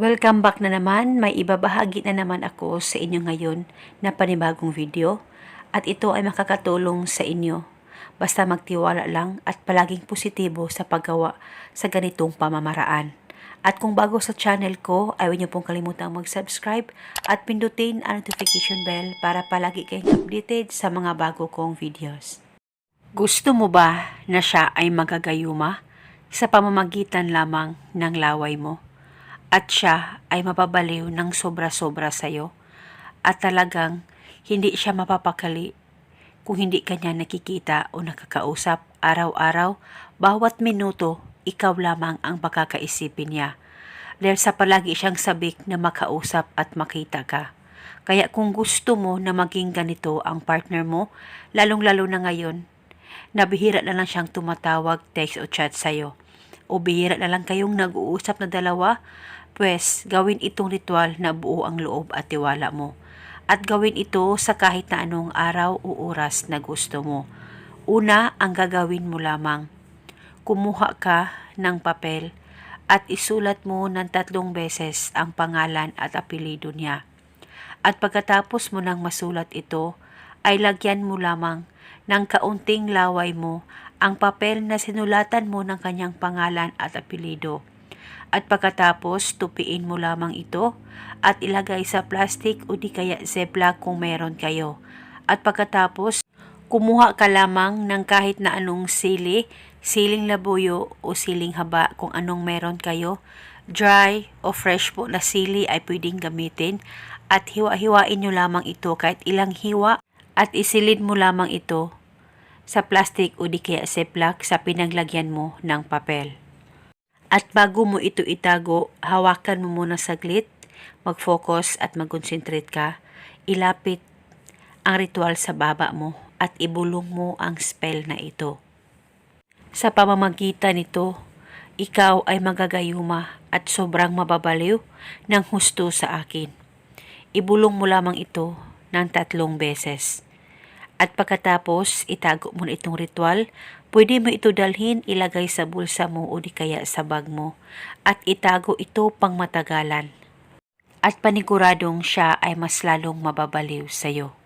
Welcome back na naman. May ibabahagi na naman ako sa inyo ngayon na panibagong video at ito ay makakatulong sa inyo. Basta magtiwala lang at palaging positibo sa paggawa sa ganitong pamamaraan. At kung bago sa channel ko, ay huwag niyo pong kalimutang mag-subscribe at pindutin ang notification bell para palagi kayong updated sa mga bago kong videos. Gusto mo ba na siya ay magagayuma sa pamamagitan lamang ng laway mo? At siya ay mababaliw ng sobra-sobra sa'yo? At talagang hindi siya mapapakali kung hindi kanya nakikita o nakakausap araw-araw, bawat minuto, ikaw lamang ang makakaisipin niya. Dahil sa palagi siyang sabik na makausap at makita ka. Kaya kung gusto mo na maging ganito ang partner mo, lalong-lalo na ngayon, nabihira na lang siyang tumatawag, text o chat sa'yo. O bihira na lang kayong nag-uusap na dalawa, pwes gawin itong ritual na buo ang loob at tiwala mo. At gawin ito sa kahit na anong araw o oras na gusto mo. Una, ang gagawin mo lamang. Kumuha ka ng papel at isulat mo ng tatlong beses ang pangalan at apelido niya. At pagkatapos mo nang masulat ito, ay lagyan mo lamang ng kaunting laway mo ang papel na sinulatan mo ng kanyang pangalan at apelido. At pagkatapos, tupiin mo lamang ito at ilagay sa plastic o di kaya ziploc kung meron kayo. At pagkatapos, kumuha ka lamang ng kahit na anong sili, siling labuyo o siling haba kung anong meron kayo. Dry o fresh po na sili ay pwedeng gamitin at hiwa-hiwain nyo lamang ito kahit ilang hiwa at isilid mo lamang ito sa plastic o di kaya ziploc sa pinaglagyan mo ng papel. At bago mo ito itago, hawakan mo muna saglit, mag-focus at mag-concentrate ka. Ilapit ang ritual sa baba mo at ibulong mo ang spell na ito. Sa pamamagitan nito, ikaw ay magagayuma at sobrang mababaliw ng husto sa akin. Ibulong mo lamang ito ng tatlong beses. At pagkatapos, itago mo na itong ritual, pwede mo ito dalhin, ilagay sa bulsa mo o di kaya sa bag mo. At itago ito pang matagalan. At paniguradong siya ay mas lalong mababaliw sa iyo.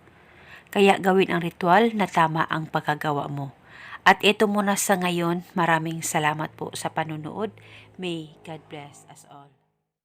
Kaya gawin ang ritual na tama ang pagkagawa mo. At ito muna sa ngayon, maraming salamat po sa panunood. May God bless us all.